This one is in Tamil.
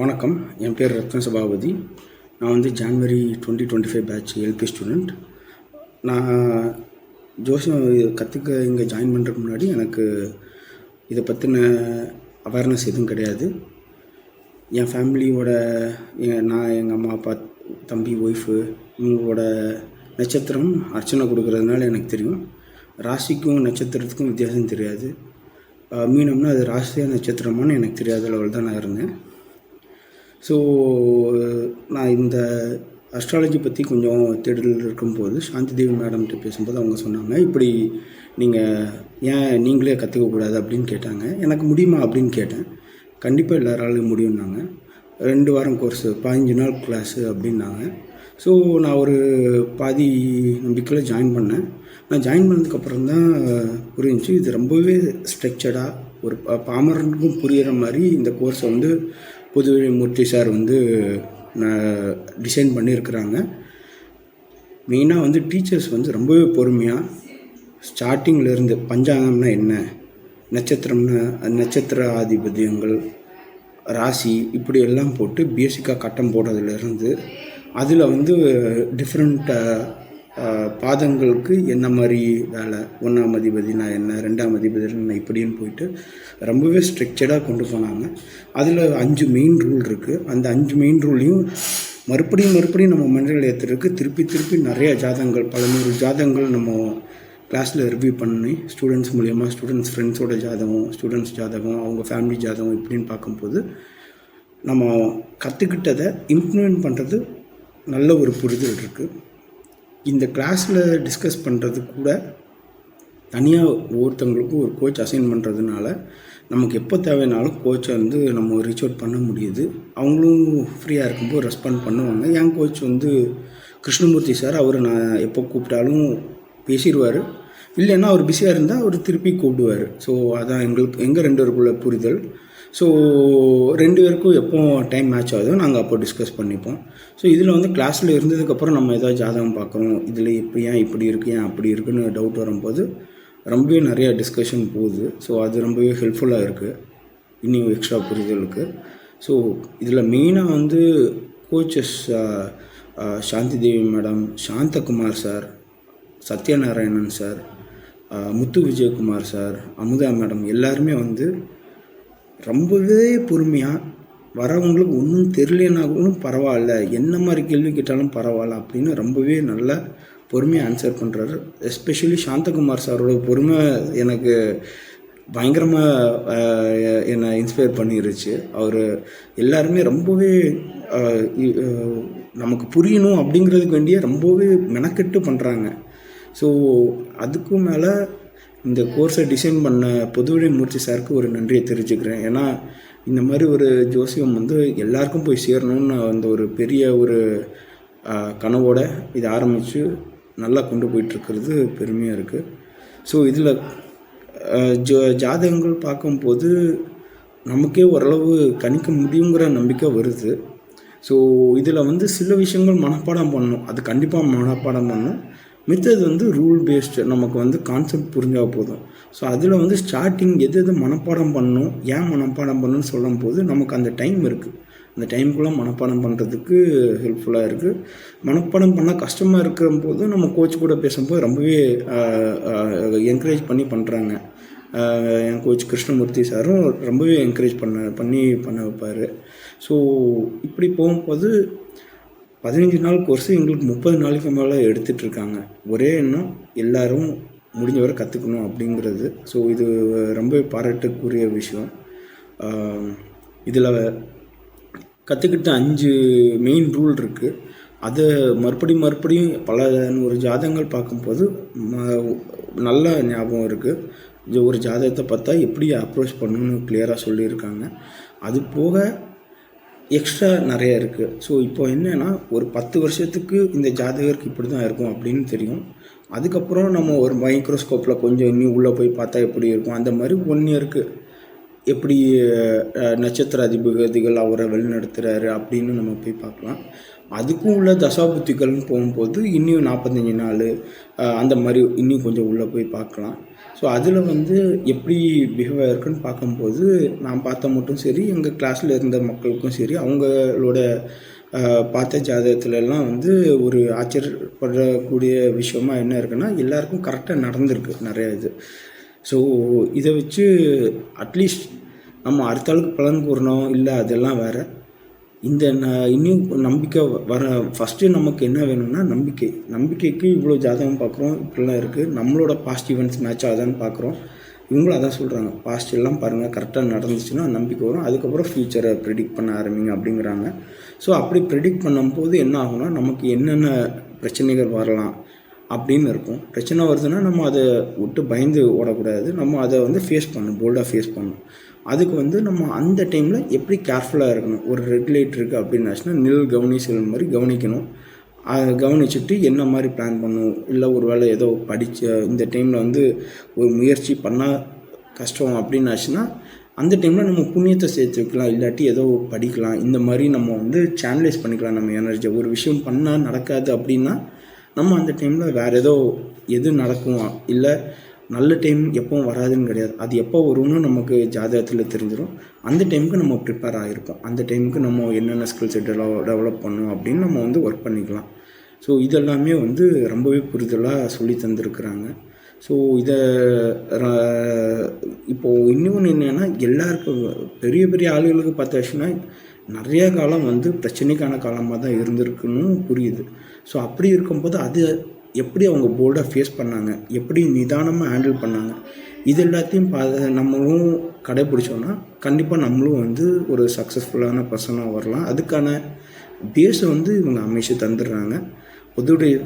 வணக்கம். என் பேர் ரத்ன சபாபதி. நான் வந்து January twenty twenty five batch LP student நான் ஜோசியம் கற்றுக்க இங்கே ஜாயின் பண்ணுறதுக்கு முன்னாடி எனக்கு இதை பற்றின அவேர்னஸ் எதுவும் கிடையாது. என் ஃபேமிலியோட என் நான் எங்கள் அம்மா அப்பா தம்பி ஒய்ஃபு இவங்களோட நட்சத்திரம் அர்ச்சனை கொடுக்குறதுனால எனக்கு தெரியும். ராசிக்கும் நட்சத்திரத்துக்கும் வித்தியாசம் தெரியாது. மீனம்னா அது ராசியா நட்சத்திரமான்னு எனக்கு தெரியாத லெவல் தான் நான் இருந்தேன். ஸோ நான் இந்த அஸ்ட்ராலஜி பற்றி கொஞ்சம் தேடல் இருக்கும்போது சாந்தி தேவி மேடம்கிட்ட பேசும்போது அவங்க சொன்னாங்க இப்படி நீங்கள் ஏன் நீங்களே கற்றுக்கக்கூடாது அப்படின்னு கேட்டாங்க. எனக்கு முடியுமா அப்படின்னு கேட்டேன். கண்டிப்பாக எல்லாராலையும் முடியும்னாங்க. ரெண்டு வாரம் கோர்ஸு பதினஞ்சு நாள் கிளாஸு அப்படின்னாங்க. ஸோ நான் ஒரு பாதி நம்பிக்கையில் ஜாயின் பண்ணேன். நான் ஜாயின் பண்ணதுக்கப்புறம் தான் புரிஞ்சு இது ரொம்பவே ஸ்ட்ரக்சர்டாக ஒரு பா- பாமரனுக்கும் புரிகிற மாதிரி இந்த கோர்ஸை வந்து புதுவெளி மூர்த்தி சார் வந்து டிசைன் பண்ணியிருக்கிறாங்க மெயினாக வந்து டீச்சர்ஸ் வந்து ரொம்பவே பொறுமையாக ஸ்டார்டிங்கில் இருந்து பஞ்சாங்கம்னா என்ன நட்சத்திரம்னா நட்சத்திர ஆதிபத்தியங்கள் ராசி இப்படி எல்லாம் போட்டு பேசிக்காக கட்டம் போடுறதுலேருந்து அதில் வந்து டிஃப்ரெண்ட்டாக பாதங்களுக்கு என்ன மாதிரி வேலை? ஒன்றாம் அதிபதினா என்ன? ரெண்டாம் அதிபதினா இப்படின்னு போயிட்டு ரொம்பவே ஸ்ட்ரக்சர்டாக கொண்டு போனாங்க. அதில் அஞ்சு மெயின் ரூல் இருக்குது அந்த அஞ்சு மெயின் ரூலையும் மறுபடியும் மறுபடியும் நம்ம மனிதர்கள் ஏற்றுறதுக்கு திருப்பி திருப்பி நிறையா ஜாதகங்கள் பல நூறு ஜாதகங்கள் நம்ம கிளாஸில் ரிவ்யூ பண்ணி ஸ்டூடெண்ட்ஸ் மூலியமாக ஸ்டூடெண்ட்ஸ் ஃப்ரெண்ட்ஸோட ஜாதகம் ஸ்டூடெண்ட்ஸ் ஜாதகம் அவங்க ஃபேமிலி ஜாதகம் இப்படின்னு பார்க்கும்போது நம்ம கற்றுக்கிட்டதை இம்ப்ளிமெண்ட் பண்ணுறது நல்ல ஒரு புரிதல் இருக்குது இந்த கிளாஸில் டிஸ்கஸ் பண்ணுறது கூட தனியாக ஒவ்வொருத்தவங்களுக்கும் ஒரு கோச் அசைன் பண்ணுறதுனால நமக்கு எப்போ தேவைனாலும் கோச்சை வந்து நம்ம ரீச் அவுட் பண்ண முடியுது. அவங்களும் ஃப்ரீயாக இருக்கும்போது ரெஸ்பாண்ட் பண்ணுவாங்க. என் கோச் வந்து கிருஷ்ணமூர்த்தி சார் அவர் நான் எப்போ கூப்பிட்டாலும் பேசிடுவார். இல்லைன்னா அவர் பிஸியாக இருந்தால் அவர் திருப்பி கூப்பிடுவார். ஸோ அதான் எங்களுக்கு எங்கள் ரெண்டு பேருக்குள்ள புரிதல். ஸோ ரெண்டு பேருக்கும் எப்போ டைம் மேட்ச் ஆகுதோ நாங்கள் அப்போ டிஸ்கஸ் பண்ணிப்போம். ஸோ இதில் வந்து கிளாஸில் இருந்ததுக்கப்புறம் நம்ம ஏதாவது ஜாதகம் பார்க்குறோம். இதில் இப்போ ஏன் இப்படி இருக்குது ஏன் அப்படி இருக்குன்னு டவுட் வரும்போது ரொம்பவே நிறையா டிஸ்கஷன் போகுது. ஸோ அது ரொம்பவே ஹெல்ப்ஃபுல்லாக இருக்குது இன்னும் எக்ஸ்ட்ரா புரிதலுக்கு ஸோ இதில் மெயினாக வந்து coaches Shanthi Devi madam Santhakumar sir Sathyanarayanan sir Muthu Vijayakumar sir Amudha madam எல்லாருமே வந்து ரொம்பவே பொறுமையாக வரவங்களுக்கு ஒன்றும் தெரியலனாலும் பரவாயில்ல. என்ன மாதிரி கேள்வி கேட்டாலும் பரவாயில்ல அப்படின்னு ரொம்பவே நல்லா பொறுமையாக ஆன்சர் பண்ணுறாரு எஸ்பெஷலி சாந்தகுமார் சாரோட பொறுமை எனக்கு பயங்கரமாக என்னை இன்ஸ்பயர் பண்ணிருச்சு. அவர் எல்லாருமே ரொம்பவே நமக்கு புரியணும் அப்படிங்கிறதுக்கு வேண்டிய ரொம்பவே மெனக்கெட்டு பண்ணுறாங்க ஸோ அதுக்கும் மேலே இந்த கோர்ஸை டிசைன் பண்ண புதுவழி மூர்த்தி சாருக்கு ஒரு நன்றியை தெரிவிச்சுக்கிறேன். ஏன்னா இந்த மாதிரி ஒரு ஜோசியம் வந்து எல்லாருக்கும் போய் சேரணும்னு அந்த ஒரு பெரிய ஒரு கனவோட இதை ஆரம்பித்து நல்லா கொண்டு போயிட்டுருக்கிறது பெருமையாக இருக்குது ஸோ இதில் ஜோ ஜாதகங்கள் பார்க்கும்போது நமக்கே ஓரளவு கணிக்க முடியுங்கிற நம்பிக்கை வருது. ஸோ இதில் வந்து சில விஷயங்கள் மனப்பாடம் பண்ணணும். அது கண்டிப்பாக மனப்பாடம் பண்ணணும் மித்தது வந்து ரூல் பேஸ்டு நமக்கு வந்து கான்செப்ட் புரிஞ்சால் போதும். ஸோ அதில் வந்து ஸ்டார்டிங் எது எது மனப்பாடம் பண்ணணும் ஏன் மனப்பாடம் பண்ணணும்னு சொல்லும் போது நமக்கு அந்த டைம் இருக்குது அந்த டைமுக்குள்ளே மனப்பாடம் பண்ணுறதுக்கு ஹெல்ப்ஃபுல்லாக இருக்குது மனப்பாடம் பண்ணால் கஷ்டமாக இருக்கிற போது நம்ம கோச் கூட பேசும்போது ரொம்பவே என்கரேஜ் பண்ணி பண்ணுறாங்க என் கோச் கிருஷ்ணமூர்த்தி சாரும் ரொம்பவே என்கரேஜ் பண்ண பண்ணி பண்ண வைப்பார். ஸோ இப்படி போகும்போது பதினஞ்சு நாள் கோர்ஸ் எங்களுக்கு முப்பது நாளைக்கு மேலே எடுத்துகிட்ருக்காங்க ஒரே எண்ணம் எல்லோரும் முடிஞ்ச வரை கற்றுக்கணும் அப்படிங்கிறது. ஸோ இது ரொம்ப பாராட்டுக்குரிய விஷயம். இதில் கற்றுக்கிட்ட அஞ்சு மெயின் ரூல் இருக்குது அதை மறுபடியும் மறுபடியும் பல நூறு ஜாதகங்கள் பார்க்கும்போது ம- நல்ல ஞாபகம் இருக்குது ஒரு ஜாதகத்தை பார்த்தா எப்படி அப்ரோச் பண்ணணும்னு கிளியராக சொல்லியிருக்காங்க. அது போக எக்ஸ்ட்ரா நிறைய இருக்குது ஸோ இப்போ என்னென்னா ஒரு பத்து வருஷத்துக்கு இந்த ஜாதகருக்கு இப்படி தான் இருக்கும் அப்படின்னு தெரியும். அதுக்கப்புறம் நம்ம ஒரு மைக்ரோஸ்கோப்பில் கொஞ்சம் இன்னும் உள்ளே போய் பார்த்தா எப்படி இருக்கும்? அந்த மாதிரி ஒன் இயருக்கு எப்படி நட்சத்திர அதிபதிகள் அவரை வழிநடத்துகிறாரு அப்படின்னு நம்ம போய் பார்க்கலாம். அதுக்கும் உள்ள தசாபுத்திகள்னு போகும்போது இன்னும் நாற்பத்தஞ்சு நாள் அந்த மாதிரி இன்னும் கொஞ்சம் உள்ளே போய் பார்க்கலாம். ஸோ அதில் வந்து எப்படி பிஹேவ் ஆயிருக்குன்னு பார்க்கும்போது நான் பார்த்த மட்டும் சரி எங்கள் கிளாஸில் இருந்த மக்களுக்கும் சரி அவங்களோட பார்த்த ஜாதகத்துலலாம் வந்து ஒரு ஆச்சரியப்படக்கூடிய விஷயமா என்ன இருக்குன்னா எல்லாருக்கும் கரெக்டாக நடந்திருக்கு நிறைய இது. ஸோ இதை வச்சு அட்லீஸ்ட் நம்ம அடுத்த அளவுக்கு பலன் கூறணும். இல்லை அதெல்லாம் வேறு. இந்த ந இன்னும் நம்பிக்கை வர ஃபஸ்ட்டு நமக்கு என்ன வேணும்னா நம்பிக்கை. நம்பிக்கைக்கு இவ்வளோ ஜாதகம் பார்க்குறோம் இப்படிலாம் இருக்குது நம்மளோட பாஸ்ட் ஈவெண்ட்ஸ் மேட்ச் ஆகுதான்னு பார்க்குறோம் இவங்களும் அதான் சொல்கிறாங்க பாஸ்ட் எல்லாம் பாருங்கள் கரெக்டாக நடந்துச்சுன்னா நம்பிக்கை வரும். அதுக்கப்புறம் ஃப்யூச்சரை ப்ரெடிக்ட் பண்ண ஆரம்பிங்க அப்படிங்கிறாங்க. ஸோ அப்படி ப்ரெடிக்ட் பண்ணும்போது என்ன ஆகும்னா நமக்கு என்னென்ன பிரச்சனைகள் வரலாம்? அப்படின்னு இருக்கும். பிரச்சனை வருதுன்னா நம்ம அதை விட்டு பயந்து ஓடக்கூடாது. நம்ம அதை வந்து ஃபேஸ் பண்ணணும் போல்டாக ஃபேஸ் பண்ணணும். அதுக்கு வந்து நம்ம அந்த டைமில் எப்படி கேர்ஃபுல்லாக இருக்கணும்? ஒரு ரெட் லைட் இருக்குது அப்படின்னாச்சுன்னா நில் கவனி செல்லும் மாதிரி கவனிக்கணும். அதை கவனிச்சுட்டு என்ன மாதிரி பிளான் பண்ணணும்? இல்லை ஒரு வேளை ஏதோ படித்த இந்த டைமில் வந்து ஒரு முயற்சி பண்ணால் கஷ்டம் அப்படின்னாச்சுன்னா அந்த டைமில் நம்ம புண்ணியத்தை சேர்த்து வைக்கலாம். இல்லாட்டி ஏதோ படிக்கலாம். இந்த மாதிரி நம்ம வந்து சேனலைஸ் பண்ணிக்கலாம் நம்ம எனர்ஜியை ஒரு விஷயம் பண்ணால் நடக்காது அப்படின்னா நம்ம அந்த டைமில் வேறு ஏதோ எது நடக்கும்? இல்லை நல்ல டைம் எப்பவும் வராதுன்னு கிடையாது. அது எப்போ வரும்னு நமக்கு ஜாதகத்தில் தெரிஞ்சிடும் அந்த டைமுக்கு நம்ம ப்ரிப்பேர் ஆகிருப்போம் அந்த டைமுக்கு நம்ம என்னென்ன ஸ்கில்ஸை டெவலப் டெவலப் பண்ணணும் அப்படின்னு நம்ம வந்து ஒர்க் பண்ணிக்கலாம். ஸோ இதெல்லாமே வந்து ரொம்பவே புரிதலாக சொல்லி தந்திருக்கிறாங்க. ஸோ இதை இப்போது இன்னொன்று என்னென்னா எல்லாருக்கும் பெரிய பெரிய ஆளுகளுக்கு பார்த்தாச்சுன்னா நிறைய காலம் வந்து பிரச்சனைக்கான காலமாக தான் இருந்திருக்குன்னு புரியுது. ஸோ அப்படி இருக்கும்போது அது எப்படி அவங்க போல்டாக ஃபேஸ் பண்ணாங்க? எப்படி நிதானமாக ஹேண்டில் பண்ணாங்க? இது எல்லாத்தையும் பா நம்மளும் கடைப்பிடிச்சோன்னா கண்டிப்பாக நம்மளும் வந்து ஒரு சக்ஸஸ்ஃபுல்லான பர்சனாக வரலாம். அதுக்கான பேஸை வந்து இவங்க அமைச்சு தந்துடுறாங்க. பொதுவுடைய